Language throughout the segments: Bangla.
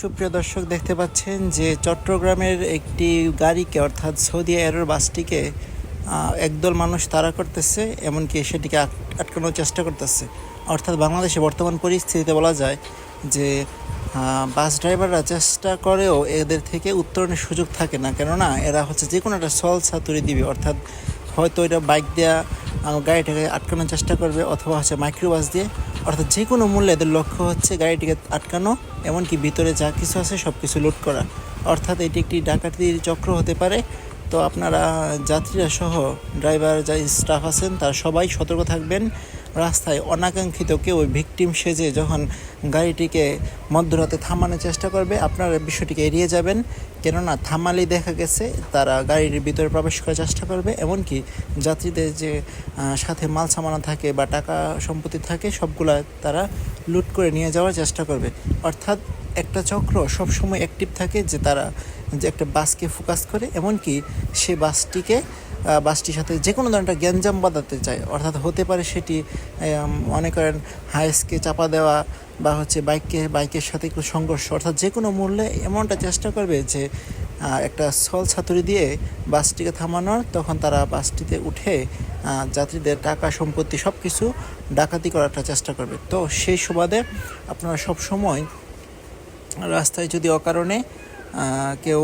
সুপ্রিয় দর্শক, দেখতে পাচ্ছেন যে চট্টগ্রামের একটি গাড়িকে, অর্থাৎ সৌদি এয়ারের বাসটিকে একদল মানুষ তাড়া করতেছে, এমনকি সেটিকে আটকানোর চেষ্টা করতেছে। অর্থাৎ বাংলাদেশে বর্তমান পরিস্থিতিতে বলা যায় যে বাস ড্রাইভাররা চেষ্টা করেও এদের থেকে উত্তরণের সুযোগ থাকে না। কেননা, এরা হচ্ছে যে কোনো একটা সল ছাতুরি দিবে। অর্থাৎ হয়তো এটা বাইক দেওয়া গাড়িটাকে আটকানোর চেষ্টা করবে, অথবা হচ্ছে মাইক্রোবাস দিয়ে অর্থাৎ যে কোনো মূল্যে এদের লক্ষ্য হচ্ছে গাড়িটিকে আটকানো, এমনকি ভিতরে যা কিছু আছে সব কিছু লুট করা। অর্থাৎ এটি একটি ডাকাতির চক্র হতে পারে। তো আপনারা, যাত্রীরা সহ, ড্রাইভার যা স্টাফ আছেন, তারা সবাই সতর্ক থাকবেন। রাস্তায় অনাকাঙ্ক্ষিত কেউ ভিকটিম সেজে যখন গাড়িটিকে মধ্যরাতে থামানোর চেষ্টা করবে, আপনারা বিষয়টিকে এড়িয়ে যাবেন। কেননা থামালেই দেখা গেছে তারা গাড়ির ভিতরে প্রবেশ করার চেষ্টা করবে, এমনকি যাত্রীদের যে সাথে মাল সামানা থাকে বা টাকা সম্পত্তি থাকে, সবগুলা তারা লুট করে নিয়ে যাওয়ার চেষ্টা করবে। অর্থাৎ একটা চক্র সবসময় অ্যাক্টিভ থাকে যে তারা যে একটা বাসকে ফোকাস করে, এমনকি সে বাসটিকে বাসটির সাথে যে কোনো ধরনের গ্যাঞ্জাম বাঁধাতে চায়, অর্থাৎ হতে পারে সেটি মনে করেন হাইসকে চাপা দেওয়া বা হচ্ছে বাইককে, বাইকের সাথে একটু সংঘর্ষ, অর্থাৎ যে কোনো মূল্যে এমনটা চেষ্টা করবে যে একটা সল ছাতুরি দিয়ে বাসটিকে থামানোর, তখন তারা বাসটিতে উঠে যাত্রীদের টাকা, সম্পত্তি সব কিছু ডাকাতি করার চেষ্টা করবে। তো সেই সুবাদে আপনারা সব সময় রাস্তায় যদি অকারণে কেউ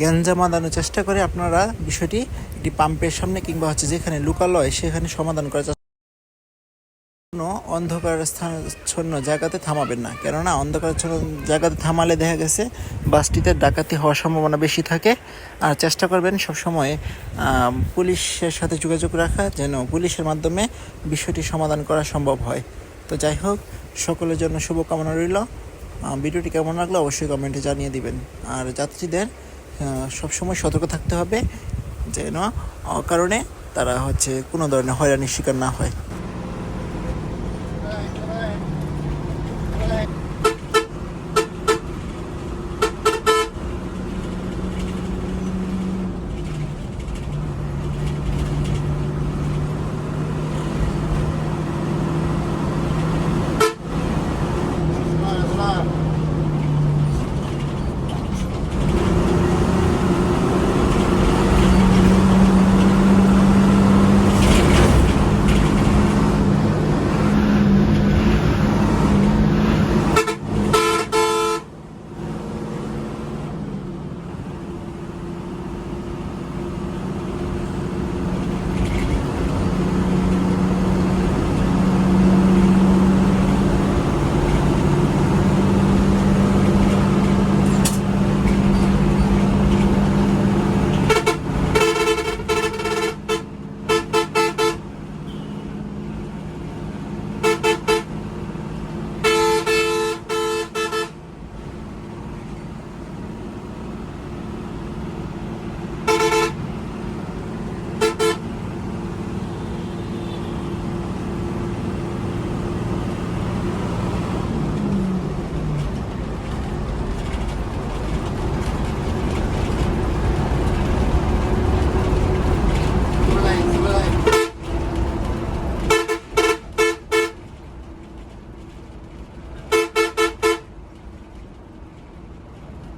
গ্যাঞ্জাম বাঁধানোর চেষ্টা করে, আপনারা বিষয়টি একটি পাম্পের সামনে কিংবা হচ্ছে যেখানে লুকালয়, সেখানে সমাধান করার কোনো অন্ধকার স্থানচ্ছন্ন জায়গাতে থামাবেন না। কেননা অন্ধকারচ্ছন্ন জায়গাতে থামালে দেখা গেছে বাসটিতে ডাকাতি হওয়ার সম্ভাবনা বেশি থাকে। আর চেষ্টা করবেন সবসময় পুলিশের সাথে যোগাযোগ রাখা যেন পুলিশের মাধ্যমে বিষয়টি সমাধান করা সম্ভব হয়। তো যাই হোক, সকলের জন্য শুভকামনা রইল। ভিডিওটি কেমন লাগল অবশ্যই কমেন্টে জানিয়ে দিবেন। আর যাত্রীদের সবসময় সতর্ক থাকতে হবে। যেন কারণে তারা হচ্ছে কোনো ধরনের হয়রানির শিকার না হয়।